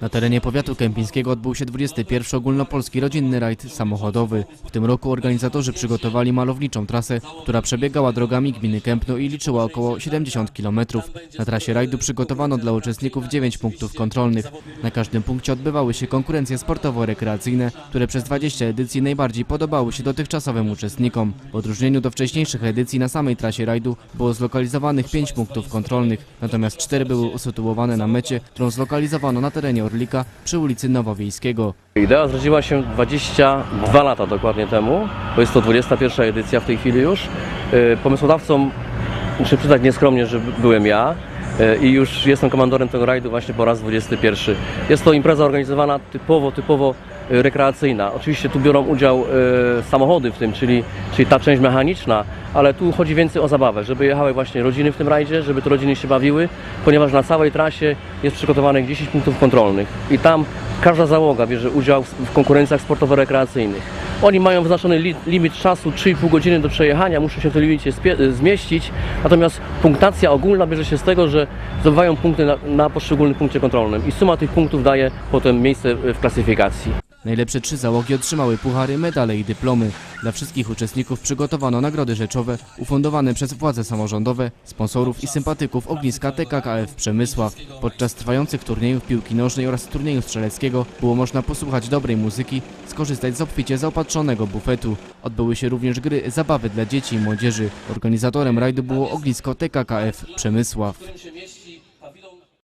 Na terenie powiatu kępińskiego odbył się 21 ogólnopolski rodzinny rajd samochodowy. W tym roku organizatorzy przygotowali malowniczą trasę, która przebiegała drogami gminy Kępno i liczyła około 70 km. Na trasie rajdu przygotowano dla uczestników 9 punktów kontrolnych. Na każdym punkcie odbywały się konkurencje sportowo-rekreacyjne, które przez 20 edycji najbardziej podobały się dotychczasowym uczestnikom. W odróżnieniu do wcześniejszych edycji na samej trasie rajdu było zlokalizowanych 5 punktów kontrolnych, natomiast 4 były usytuowane na mecie, którą zlokalizowano na terenie Orlika przy ulicy Nowowiejskiego. Idea zrodziła się 22 lata dokładnie temu, bo jest to 21 edycja w tej chwili już. Yy, Pomysłodawcą, muszę przyznać nieskromnie, że byłem ja yy, i już jestem komandorem tego rajdu właśnie po raz 21. Jest to impreza organizowana typowo, typowo rekreacyjna. Oczywiście tu biorą udział yy, samochody w tym, czyli, czyli ta część mechaniczna, ale tu chodzi więcej o zabawę, żeby jechały właśnie rodziny w tym rajdzie, żeby te rodziny się bawiły, ponieważ na całej trasie jest przygotowanych 10 punktów kontrolnych i tam każda załoga bierze udział w konkurencjach sportowo-rekreacyjnych. Oni mają wyznaczony li, limit czasu 3,5 godziny do przejechania, muszą się w tym limicie spie- zmieścić, natomiast punktacja ogólna bierze się z tego, że zdobywają punkty na, na poszczególnym punkcie kontrolnym i suma tych punktów daje potem miejsce w klasyfikacji. Najlepsze trzy załogi otrzymały puchary, medale i dyplomy. Dla wszystkich uczestników przygotowano nagrody rzeczowe ufundowane przez władze samorządowe, sponsorów i sympatyków ogniska TKKF Przemysław. Podczas trwających turniejów piłki nożnej oraz turnieju strzeleckiego było można posłuchać dobrej muzyki, skorzystać z obficie zaopatrzonego bufetu. Odbyły się również gry, zabawy dla dzieci i młodzieży. Organizatorem rajdu było ognisko TKKF Przemysław.